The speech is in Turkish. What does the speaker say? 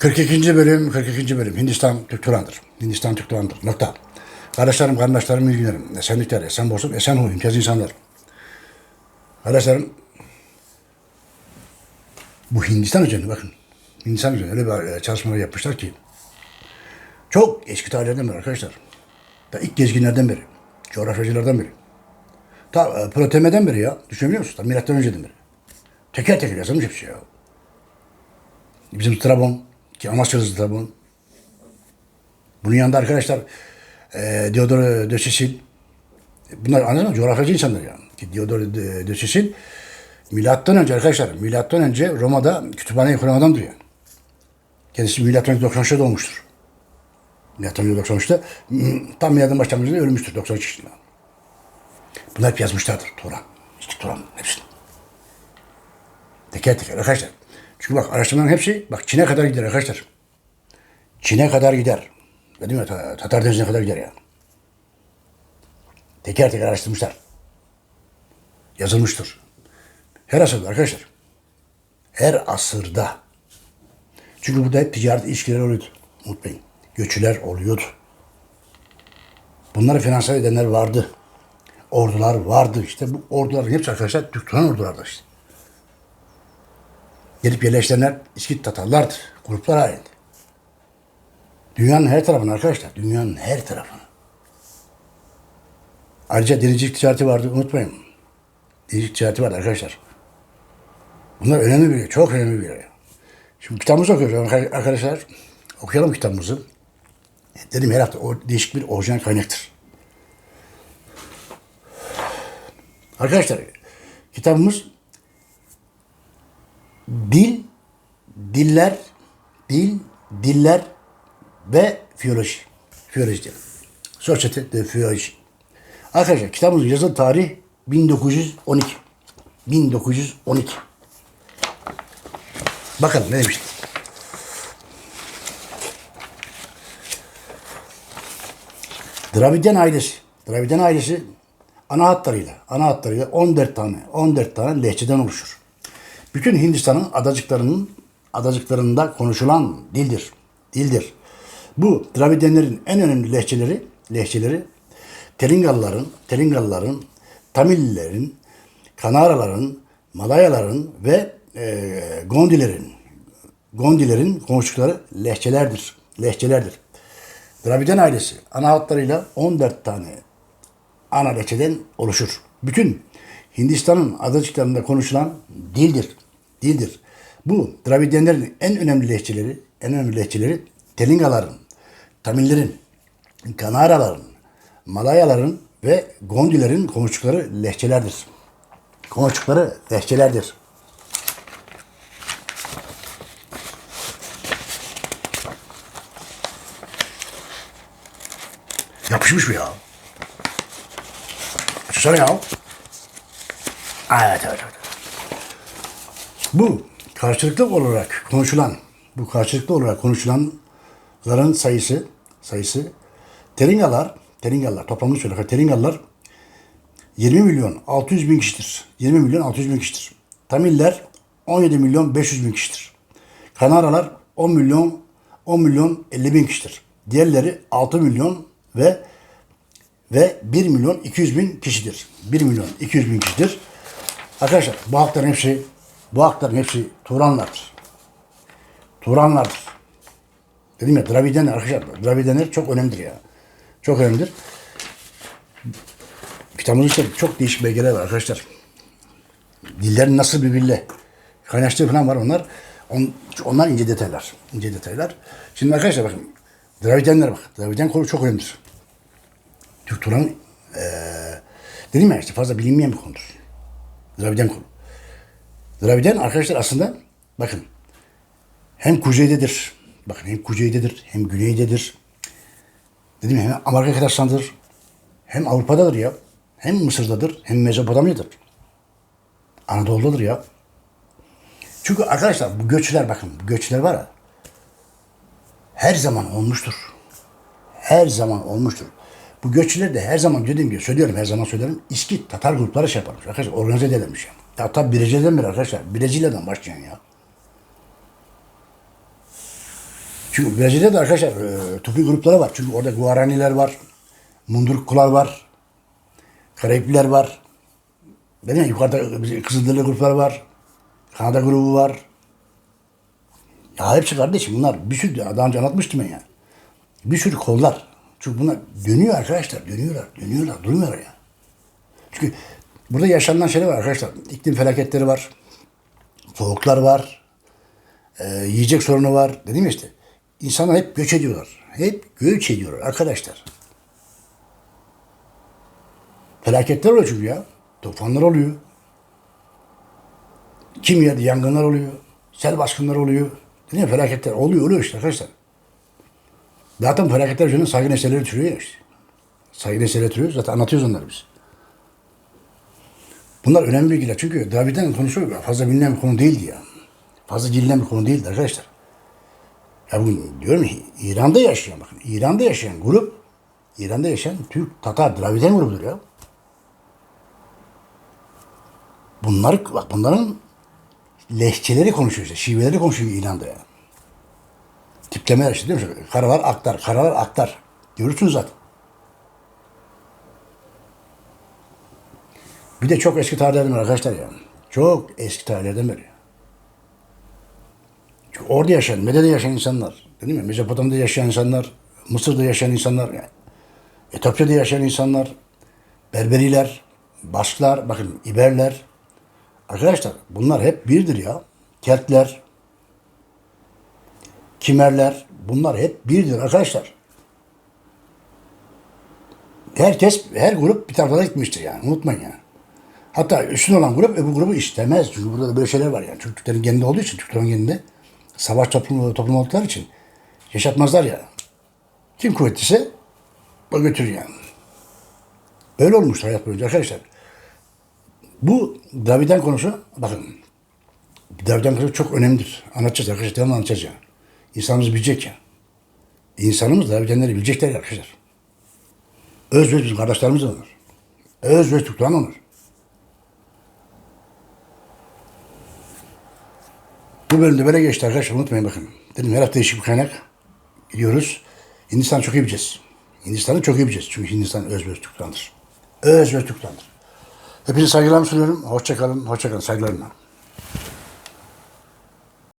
42. bölüm, 42. bölüm. Hindistan Türk Turan'dır. Hindistan Türk Turan'dır. Nokta. Kardeşlerim, kardeşlerim, bilgilerim. Esenlikler, esen bozuk, esen huy, imtiyaz insanlar. Kardeşlerim, bu Hindistan üzerine bakın. Hindistan üzerine öyle bir e, çalışmalar yapmışlar ki çok eski tarihlerden beri arkadaşlar. Da ilk gezginlerden beri. Coğrafyacılardan beri. Ta e, Proteme'den beri ya. Düşünebiliyor musunuz? Ta milattan önceden beri. Teker teker yazılmış hepsi ya. Bizim Strabon, ki Amasyalı Strabon. Bunun yanında arkadaşlar e, de Sisil. Bunlar anladın mı? Coğrafyacı insanlar yani. Ki de Sisil milattan önce arkadaşlar, milattan önce Roma'da kütüphaneyi kuran adamdır yani. Kendisi milattan önce 93'te doğmuştur. Milattan önce 93'te hmm, tam milattan başlangıcında ölmüştür 93 yaşında. Bunlar hep yazmışlardır Turan. İşte Turan hepsini. Teker teker arkadaşlar. Çünkü bak araştırmaların hepsi bak Çin'e kadar gider arkadaşlar. Çin'e kadar gider. Dedim ya Ta- Tatar Denizi'ne kadar gider yani. Teker teker araştırmışlar. Yazılmıştır. Her asırda arkadaşlar. Her asırda. Çünkü burada hep ticaret ilişkileri oluyordu. Unutmayın. Göçüler oluyordu. Bunları finanse edenler vardı. Ordular vardı. İşte bu orduların hepsi arkadaşlar Türk Turan ordulardı işte. Gelip yerleşenler İskit Tatarlardır. Gruplara ait. Dünyanın her tarafına arkadaşlar. Dünyanın her tarafına. Ayrıca denizcilik ticareti vardı. Unutmayın. Denizcilik ticareti vardı arkadaşlar. Bunlar önemli bir Çok önemli bir. Şimdi kitabımızı okuyoruz arkadaşlar. Okuyalım kitabımızı. Dedim her hafta o değişik bir orijinal kaynaktır. Arkadaşlar kitabımız dil, diller, dil, diller ve fiyoloji. Fiyoloji diyelim. Sosyete de fiyoloji. Arkadaşlar kitabımızın yazılı tarih 1912. 1912. Bakalım ne demiş. Dravidian ailesi. Dravidian ailesi ana hatlarıyla, ana hatlarıyla 14 tane, 14 tane lehçeden oluşur. Bütün Hindistan'ın adacıklarının adacıklarında konuşulan dildir. Dildir. Bu Dravidenlerin en önemli lehçeleri, lehçeleri Telingalıların, Telingalıların, Tamillerin, Kanaraların, Malayaların ve e, Gondilerin, Gondilerin konuştukları lehçelerdir. Lehçelerdir. Draviden ailesi ana hatlarıyla 14 tane ana lehçeden oluşur. Bütün Hindistan'ın adacıklarında konuşulan dildir. Dildir. Bu Dravidenlerin en önemli lehçeleri, en önemli lehçeleri Telingaların, Tamillerin, Kanaraların, Malayaların ve Gondilerin konuştukları lehçelerdir. Konuştukları lehçelerdir. Yapışmış mı ya? Açsana ya. Evet, evet, evet. Bu karşılıklı olarak konuşulan, bu karşılıklı olarak konuşulanların sayısı, sayısı Teringalar, Teringalar toplamını söyle. Teringalılar 20 milyon 600 bin kişidir. 20 milyon 600 bin kişidir. Tamiller 17 milyon 500 bin kişidir. Kanaralar 10 milyon 10 milyon 50 bin kişidir. Diğerleri 6 milyon ve ve 1 milyon 200 bin kişidir. 1 milyon 200 bin kişidir. Arkadaşlar bu halkların hepsi bu halkların hepsi Turanlardır. Turanlardır. Dedim ya Dravidenler arkadaşlar. Dravidenler çok önemlidir ya. Çok önemlidir. Kitabımızda çok değişik belgeler var arkadaşlar. Dillerin nasıl birbiriyle kaynaştığı falan var onlar. On, onlar ince detaylar. İnce detaylar. Şimdi arkadaşlar bakın. Dravidenler bak. Draviden konu çok önemlidir. Türk Turan eee dedim ya işte fazla bilinmeyen bir konudur. Draviden konu. Draviden arkadaşlar aslında bakın hem kuzeydedir. Bakın hem kuzeydedir hem güneydedir. Dedim ya hem Amerika Kıtası'ndadır. Hem Avrupa'dadır ya. Hem Mısır'dadır hem Mezopotamya'dır. Anadolu'dadır ya. Çünkü arkadaşlar bu göçler bakın bu göçler var ya her zaman olmuştur. Her zaman olmuştur. Bu göçler de her zaman dediğim gibi söylüyorum her zaman söylerim. İskit Tatar grupları şey yaparmış. Arkadaşlar organize edermiş yani. Hatta Brezilya'dan beri arkadaşlar. Brezilya'dan başlayan ya. Çünkü Brezilya'da arkadaşlar e, Tupi grupları var. Çünkü orada Guaraniler var. Mundurkular var. Karayipliler var. Benim yukarıda bizim Kızılderili grupları var. Kanada grubu var. Ya hepsi kardeşim bunlar bir sürü daha önce anlatmıştım ben ya. Bir sürü kollar. Çünkü bunlar dönüyor arkadaşlar. Dönüyorlar. Dönüyorlar. Durmuyorlar ya. Çünkü burada yaşanılan şeyler var arkadaşlar. İklim felaketleri var. Soğuklar var. Ee, yiyecek sorunu var. Dedim işte. İnsanlar hep göç ediyorlar. Hep göç ediyorlar arkadaşlar. Felaketler oluyor çünkü ya. Tufanlar oluyor. Kim yerde yangınlar oluyor. Sel baskınları oluyor. Dedim ya felaketler oluyor oluyor işte arkadaşlar. Zaten felaketler yüzünden saygı nesneleri türüyor ya işte. Saygı nesneleri türüyor. Zaten anlatıyoruz onları biz. Bunlar önemli bilgiler. Çünkü Dravid'den konuşuyor. Fazla bilinen bir konu değildi ya. Fazla bilinen bir konu değildi arkadaşlar. Ya bugün diyorum ya İran'da yaşayan bakın. İran'da yaşayan grup İran'da yaşayan Türk Tatar Dravidian grubudur ya. Bunlar bak bunların lehçeleri konuşuyor işte. Şiveleri konuşuyor İran'da ya. Tiplemeler işte değil mi? Karalar aktar, karalar aktar. Görürsünüz zaten. Bir de çok eski tarihlerden arkadaşlar ya. Çok eski tarihlerden beri. Çünkü orada yaşayan, Mede'de yaşayan insanlar. Değil mi? Mezopotamya'da yaşayan insanlar, Mısır'da yaşayan insanlar, yani. Etiyopya'da yaşayan insanlar, Berberiler, Basklar, bakın İberler. Arkadaşlar bunlar hep birdir ya. Keltler, Kimerler, bunlar hep birdir arkadaşlar. Herkes, her grup bir tarafa gitmiştir yani. Unutmayın yani. Hatta üstün olan grup öbür grubu istemez. Çünkü burada da böyle şeyler var yani. Türklerin geninde olduğu için, Türklerin geninde savaş toplumu, toplum oldukları için yaşatmazlar ya. Kim kuvvetliyse o götürür yani. Böyle olmuş hayat boyunca arkadaşlar. Bu Dravidian konusu, bakın Dravidian konusu çok önemlidir. Anlatacağız arkadaşlar, devamlı anlatacağız yani. İnsanımız bilecek ya. İnsanımız Dravidianları bilecekler ya arkadaşlar. Öz öz bizim kardeşlerimiz de onlar. Öz öz Türkler onlar. Bu bölümde böyle geçti arkadaşlar unutmayın bakın. Dedim her hafta değişik bir kaynak gidiyoruz. Hindistan'ı çok iyi bileceğiz. Hindistan'ı çok iyi bileceğiz. Çünkü Hindistan öz öz Türk'tandır. Öz öz Türk'tandır. Hepinize saygılarımı sunuyorum. Hoşçakalın, hoşçakalın. Saygılarımla.